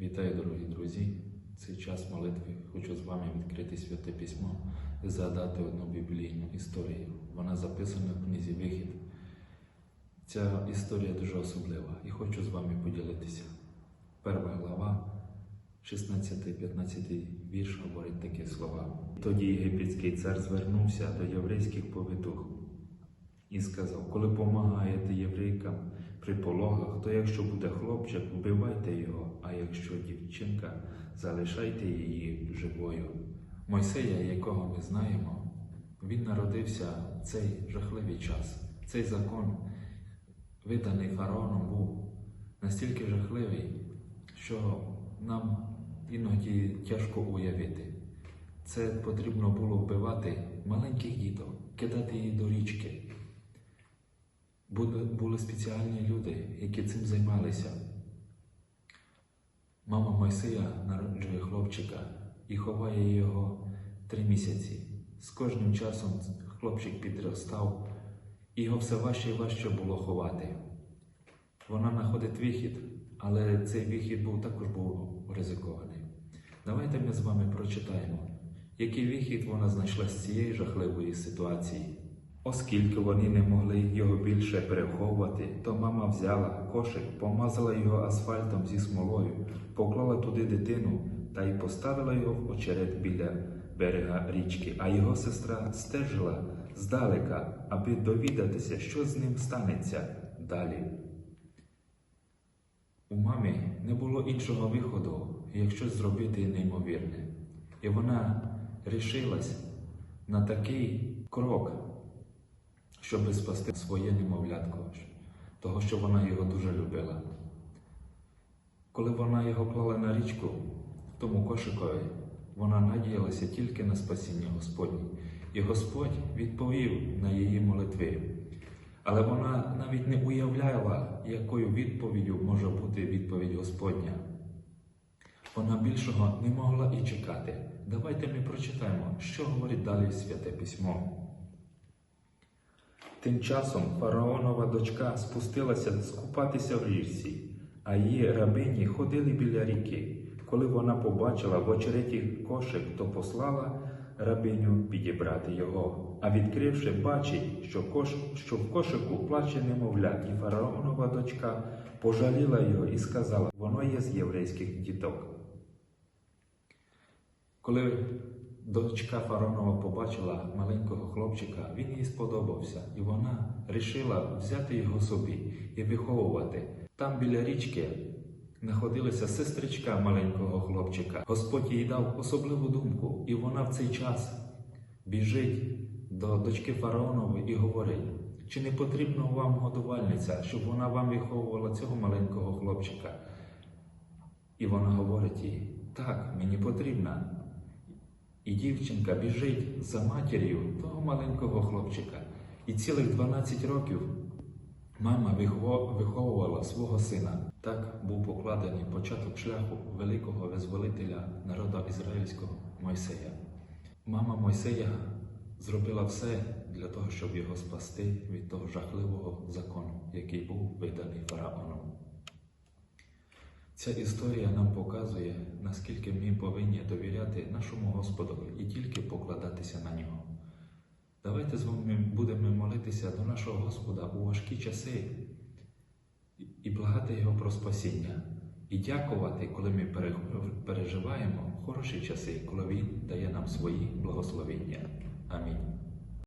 Вітаю, дорогі друзі! Цей час молитви хочу з вами відкрити святе письмо і згадати одну біблійну історію. Вона записана в книзі Вихід. Ця історія дуже особлива і хочу з вами поділитися. Перша глава, 16-15 вірш говорить такі слова. Тоді єгипетський цар звернувся до єврейських повитух і сказав: коли помагаєте єврейкам при пологах, то якщо буде хлопчик, вбивайте його, а якщо дівчинка, залишайте її живою. Мойсея, якого ми знаємо, він народився в цей жахливий час. Цей закон, виданий фараоном, був настільки жахливий, що нам іноді тяжко уявити. Це потрібно було вбивати маленьких діток, кидати їх до річки. Були, спеціальні люди, які цим займалися. Мама Мойсея народжує хлопчика і ховає його три місяці. З кожним часом хлопчик підростав, і його все важче і важче було ховати. Вона знаходить вихід, але цей вихід був також був ризикований. Давайте ми з вами прочитаємо, який вихід вона знайшла з цієї жахливої ситуації. Оскільки вони не могли його більше переховувати, то мама взяла кошик, помазала його асфальтом зі смолою, поклала туди дитину та й поставила його в очерет біля берега річки, а його сестра стежила здалека, аби довідатися, що з ним станеться далі. У мамі не було іншого виходу, як щось зробити неймовірне. І вона рішилась на такий крок, щоб спасти своє немовлятко, того, що вона його дуже любила. Коли вона його клала на річку, в тому кошикові, вона надіялася тільки на спасіння Господнє. І Господь відповів на її молитви. Але вона навіть не уявляла, якою відповіддю може бути відповідь Господня. Вона більшого не могла і чекати. Давайте ми прочитаємо, що говорить далі Святе Письмо. Тим часом фараонова дочка спустилася скупатися в річці, а її рабині ходили біля ріки. Коли вона побачила в очереті кошик, то послала рабиню підібрати його. А відкривши, бачить, що, кош... що в кошику плаче немовля, і фараонова дочка пожаліла його і сказала: воно є з єврейських діток. Коли дочка фараонова побачила маленького хлопчика, він їй сподобався, і вона рішила взяти його собі і виховувати. Там біля річки знаходилася сестричка маленького хлопчика. Господь їй дав особливу думку, і вона в цей час біжить до дочки фараонової і говорить: чи не потрібно вам годувальниця, щоб вона вам виховувала цього маленького хлопчика? І вона говорить їй: так, мені потрібна. І дівчинка біжить за матір'ю того маленького хлопчика. І цілих 12 років мама виховувала свого сина. Так був покладений початок шляху великого визволителя народу ізраїльського Мойсея. Мама Мойсея зробила все для того, щоб його спасти від того жахливого закону, який був виданий фараоном. Ця історія нам показує, наскільки ми повинні довіряти нашому Господу і тільки покладатися на нього. Давайте з вами будемо молитися до нашого Господа у важкі часи і благати Його про спасіння, і дякувати, коли ми переживаємо хороші часи, коли Він дає нам свої благословення. Амінь.